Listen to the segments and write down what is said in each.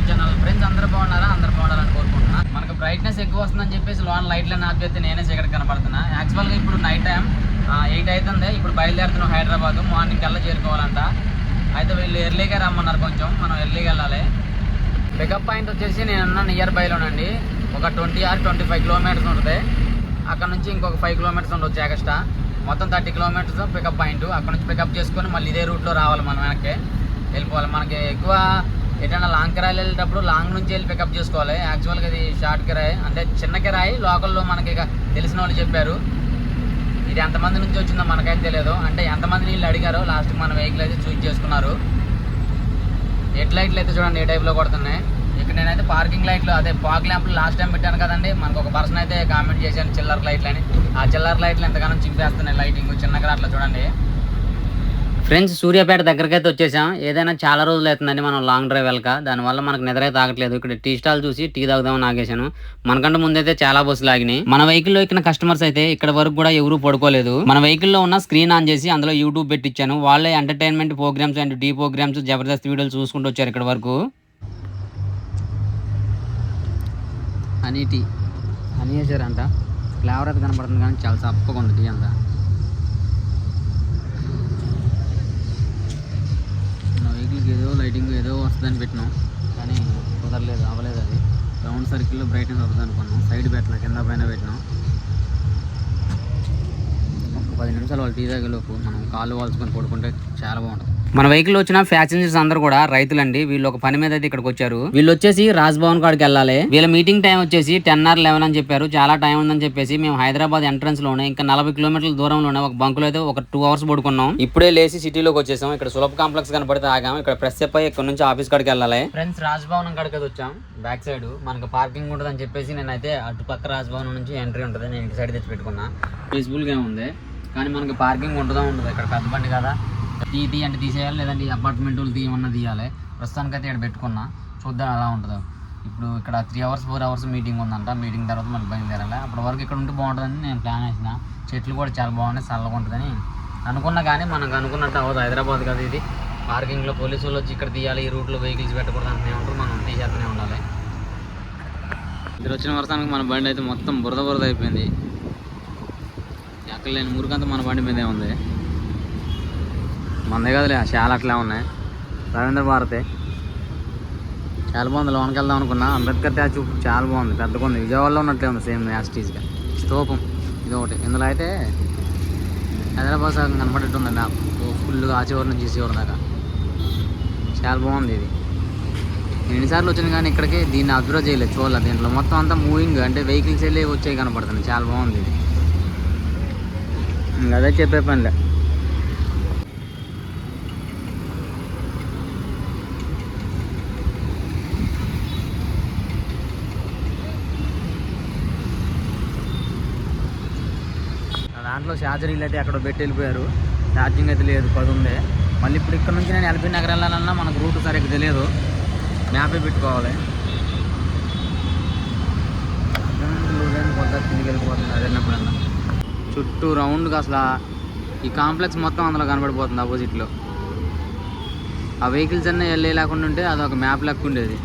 YouTube channel friends అందరూ బాగున్నారా? అందరూ బాగుండాలని కోరుకుంటున్నా. మనకు బ్రైట్నెస్ ఎక్కువ వస్తుందని చెప్పేసి లోన్ లైట్లను ఆఫ్ నేనే చీకటి కనపడుతున్నా. యాక్చువల్గా ఇప్పుడు నైట్ టైం ఎయిట్ అవుతుంది ఇప్పుడు బయలుదేరుతున్నాం హైదరాబాద్ మార్నింగ్ కల్లా చేరుకోవాలంట. అయితే వీళ్ళు ఎర్లీగా రమ్మన్నారు కొంచెం. మనం ఎర్లీగా వెళ్ళాలి. పికప్ పాయింట్ వచ్చేసి నేను ఉన్న నియర్ బైలోనండి ఒక twenty or twenty five kilometres ఉంటుంది. అక్కడ నుంచి ఇంకొక ఫైవ్ కిలోమీటర్స్ ఉండొచ్చు ఎక్స్ట్రా మొత్తం థర్టీ కిలోమీటర్స్ పికప్ పాయింట్ అక్కడ నుంచి పికప్ చేసుకొని మళ్ళీ ఇదే రూట్లో రావాలి మనం వెనక్కి. వెళ్ళిపోవాలి. మనకి ఎక్కువ ఎటైనా లాంగ్ కిరాయిలు వెళ్ళేటప్పుడు లాంగ్ నుంచి వెళ్ళి పికప్ చేసుకోవాలి. యాక్చువల్గా ఇది షార్ట్ కిరాయి. అంటే చిన్న కిరాయి లోకల్లో మనకి తెలిసిన వాళ్ళు చెప్పారు. ఇది ఎంతమంది నుంచి వచ్చిందో మనకైతే తెలియదు. అంటే ఎంతమంది వీళ్ళు అడిగారో లాస్ట్ మన వెహికల్ అయితే చూజ్ చేసుకున్నారు. హెడ్ లైట్లు అయితే చూడండి ఏ టైప్లో కొడుతున్నాయి. ఇక్కడ నేనైతే పార్కింగ్ లైట్లు అదే ఫాగ్ ల్యాంప్లు లాస్ట్ టైం పెట్టాను కదండి. మనకు ఒక పర్సన్ అయితే కామెంట్ చేశాను చిల్లర్ లైట్లు అని. ఆ చిల్లర్ లైట్లు ఎంతగానో చింపేస్తున్నాయి లైటింగ్ చిన్నగా అట్లా చూడండి. ఫ్రెండ్స్ సూర్యాపేట దగ్గరికి అయితే వచ్చేసాం. ఏదైనా చాలా రోజులు అవుతుందండి మనం లాంగ్ డ్రైవ్ వెళ్ళక దానివల్ల మనకు నిద్ర అయితే ఆగట్లేదు. ఇక్కడ టీ స్టాల్ చూసి టీ తాగుదామని ఆగేశాను. మనకంటే ముందైతే చాలా బస్సులు ఆగినాయి. మన వెహికల్లో ఎక్కిన కస్టమర్స్ అయితే ఇక్కడ వరకు కూడా ఎవరు పడుకోలేదు. మన వెహికల్లో ఉన్న స్క్రీన్ ఆన్ చేసి అందులో యూట్యూబ్ పెట్టించాను వాళ్ళే entertainment programmes and D programmes Jabardasth వీడియోలు చూసుకుంటూ వచ్చారు ఇక్కడ వరకు. Honey tea. హనీ వేసారంట. ఫ్లేవర్ అయితే కనపడుతుంది కానీ చాలా చప్పగా ఉంది టీ అంతా. వస్తుందని పెట్టినాం. కానీ కుదరలేదు అవ్వలేదు అది. రౌండ్ సర్కిల్లో బ్రైట్నెస్ వస్తుంది అనుకున్నాం. సైడ్ పెట్టిన కింద పైన పెట్టినాం. ఒక పది నిమిషాలు వాళ్ళు టీ తాగేలోపు మనం కాళ్ళు వాల్చుకొని పడుకుంటే చాలా బాగుంటుంది. మన వెహికల్ వచ్చిన ప్యాసింజర్స్ అందరూ కూడా రైతులండి వీళ్ళు ఒక పని మీద అయితే ఇక్కడికి వచ్చారు. వీళ్ళు వచ్చేసి రాజ్ భవన్ కాడికి వెళ్ళాలి. వీళ్ళ మీటింగ్ టైం వచ్చేసి టెన్ ఆర్ లెవెన్ అని చెప్పారు. చాలా టైం ఉందని చెప్పేసి మేము హైదరాబాద్ ఎంట్రన్స్లోనే ఇంకా నలభై కిలోమీటర్ల దూరంలోనే ఒక బంకులో అయితే ఒక టూ అవర్స్ పడుకున్నాం. ఇప్పుడే లేచి సిటీలోకి వచ్చేసాం. ఇక్కడ సులభ కాంప్లెక్స్ కనపడితే ఆగాం. ఇక్కడ ప్రెస్ అయిపోయి ఇక్కడ నుంచి ఆఫీస్ కాడికి వెళ్ళాలి. ఫ్రెండ్స్ రాజ్భవనం కాడికి వచ్చాం. బ్యాక్ సైడ్ మనకు పార్కింగ్ ఉంటుంది అని చెప్పేసి నేనైతే అటు పక్క రాజ్భవనం నుంచి ఎంట్రీ ఉంటుంది. నేను ఇటు సైడ్ తెచ్చి పెట్టుకున్నా పీస్ఫుల్గా ఉంది. కానీ మనకి పార్కింగ్ ఉంటుందా ఉండదు? ఇక్కడ పెద్ద బండి కదా. తీ తీ అంటే తీసేయాలి లేదంటే ఈ అపార్ట్మెంట్ తీయమన్నా తీయాలి. ప్రస్తుతానికి అయితే ఇక్కడ పెట్టుకున్నా. చూద్దాం ఎలా ఉంటుందో. ఇప్పుడు ఇక్కడ three hours four hours meeting ఉందంట. మీటింగ్ తర్వాత మళ్ళీ బయలుదేరాలి. అప్పటి వరకు ఇక్కడ ఉంటే బాగుంటుందని నేను ప్లాన్ వేసిన చెట్లు కూడా చాలా బాగున్నాయి చల్లగా ఉంటుందని అనుకున్నా కానీ మనకు అనుకున్నట్టు అవ్వదు. హైదరాబాద్ కదా ఇది. పార్కింగ్లో పోలీసు వాళ్ళు వచ్చి ఇక్కడ తీయాలి ఈ రూట్లో వెహికల్స్ పెట్టకూడదు అంటూనే ఉంటారు. మనం తీసేస్తూనే ఉండాలి. ఇక్కడ వచ్చిన వర్షానికి మన బండి అయితే మొత్తం బురద బురద అయిపోయింది. ఎక్కడ లేని మురికంతా మన బండి మీదే ఉంది. మందే కదలే చాలా అట్లా ఉన్నాయి. రవీంద్ర భారతి. చాలా బాగుంది లోనికి వెళ్దాం అనుకున్నా. అంబేద్కర్ స్టాచ్యూ చాలా బాగుంది పెద్దగా ఉంది విజయవాడలో ఉన్నట్లే ఉంది సేమ్ యాస్టీస్గా స్తూపం ఇది ఒకటి. ఇందులో అయితే హైదరాబాద్ సగం కనపడేట్టు నాకు. ఫుల్గా ఆ చివరి నుంచి ఈ చివరి దాకా. చాలా బాగుంది ఇది. ఎన్నిసార్లు వచ్చింది కానీ ఇక్కడికి దీన్ని అబ్జర్వ్ చేయలేదు చూడలేదు. దీంట్లో మొత్తం అంతా మూవింగ్ అంటే వెహికల్స్ వెళ్ళి వచ్చాయి కనపడుతుంది. చాలా బాగుంది ఇది. అదే చెప్పే పనిలే. దాంట్లో ఛార్జరింగ్ అయితే అక్కడ పెట్టి వెళ్ళిపోయారు. ఛార్జింగ్ అయితే లేదు పది ఉంది మళ్ళీ ఇప్పుడు ఇక్కడ నుంచి నేను ఎల్బీ నగర్ వెళ్ళాలన్నా మనకు రూట్ సరిగ్గా తెలియదు. మ్యాపే పెట్టుకోవాలి. కిందికి వెళ్ళిపోతుంది అది చుట్టూ రౌండ్గా అసలు ఈ కాంప్లెక్స్ మొత్తం అందులో కనబడిపోతుంది ఆపోజిట్లో. ఆ వెహికల్స్ అన్నీ వెళ్ళే లేకుండా ఉంటే అదొక మ్యాప్ లెక్క ఉండేది.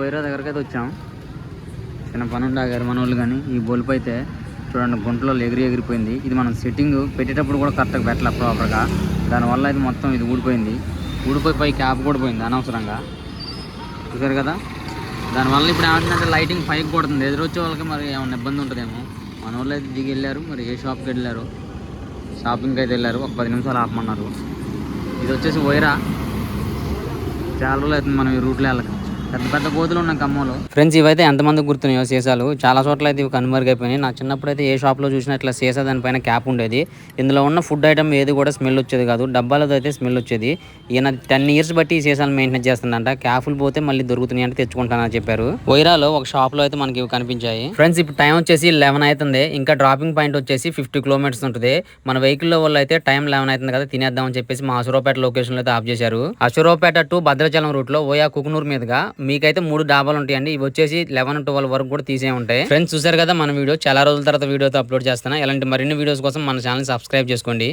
వైరా దగ్గరకైతే అయితే వచ్చాం. చిన్న పని ఉండే ఆగారు మన వాళ్ళు కానీ ఈ బొలుపు అయితే చూడండి గుంటలో ఎగిరి ఎగిరిపోయింది. ఇది మనం సెట్టింగ్ పెట్టేటప్పుడు కూడా కరెక్ట్గా పెట్టాలి ప్రాపర్గా దానివల్ల ఇది మొత్తం ఇది ఊడిపోయింది. ఊడిపోయి పై క్యాప్ కూడా పోయింది అనవసరంగా. చూసారు కదా? దానివల్ల ఇప్పుడు ఏమంటుందంటే లైటింగ్ పైకి కొడుతుంది. ఎదురొచ్చే వాళ్ళకి మరి ఏమైనా ఇబ్బంది ఉంటుందేమో. మన వాళ్ళు అయితే దిగి వెళ్ళారు. మరి ఏ షాప్కి వెళ్ళారు? షాపింగ్కి అయితే వెళ్ళారు. ఒక పది నిమిషాలు ఆపమన్నారు. ఇది వచ్చేసి వైరా చాలా రోజులు అవుతుంది మనం ఈ రూట్లో వెళ్ళక. పెద్ద పెద్ద కోతులు ఉన్నాయి ఖమ్మంలో. ఫ్రెండ్స్ ఇవైతే ఎంతమంది గుర్తున్నాయో సీసాలు? చాలా చోట్ల అయితే ఇవి కనుమరుగైపోయినాయి నా చిన్నప్పుడు అయితే ఏ షాప్లో చూసినా ఇట్లా సీసా దానిపైన క్యాప్ ఉండేది. ఇందులో ఉన్న ఫుడ్ ఐటమ్ ఏది కూడా స్మెల్ వచ్చేది కాదు. డబ్బాలతో అయితే స్మెల్ వచ్చేది. ఈయన టెన్ ఇయర్స్ బట్టి ఈ సీసాలు మెయింటైన్ చేస్తుందంట. క్యాఫ్లు పోతే మళ్ళీ దొరుకుతున్నాయి అంటే తెచ్చుకుంటానని చెప్పారు. వైరాలో ఒక షాప్లో అయితే మనకి ఇవి కనిపించాయి. ఫ్రెండ్స్ ఇప్పుడు టైం వచ్చేసి లెవెన్ అవుతుంది. ఇంకా డ్రాపింగ్ పాయింట్ వచ్చేసి ఫిఫ్టీ కిలోమీటర్స్ ఉంటుంది. మన వెహికల్లో వాళ్ళు అయితే టైం లెవెన్ అవుతుంది కదా తినేద్దామని చెప్పేసి మా అసురాపేట లొకేషన్లో అయితే ఆఫ్ చేశారు. అసురాపేట టు భద్రాచలం రూట్లో ఓయా కుకునూరు మీదుగా మీకైతే మూడు డాబాలు ఉంటాయండి. ఇవి వచ్చేసి లెవెన్ ట్వెల్వ్ వరకు కూడా తీసే ఉంటాయి. ఫ్రెండ్స్ చూసారు కదా మన వీడియో? చాలా రోజుల తర్వాత వీడియోతో అప్లోడ్ చేస్తాను ఇలాంటి మరిన్ని వీడియోస్ కోసం మన ఛానల్ సబ్స్క్రైబ్ చేసుకోండి.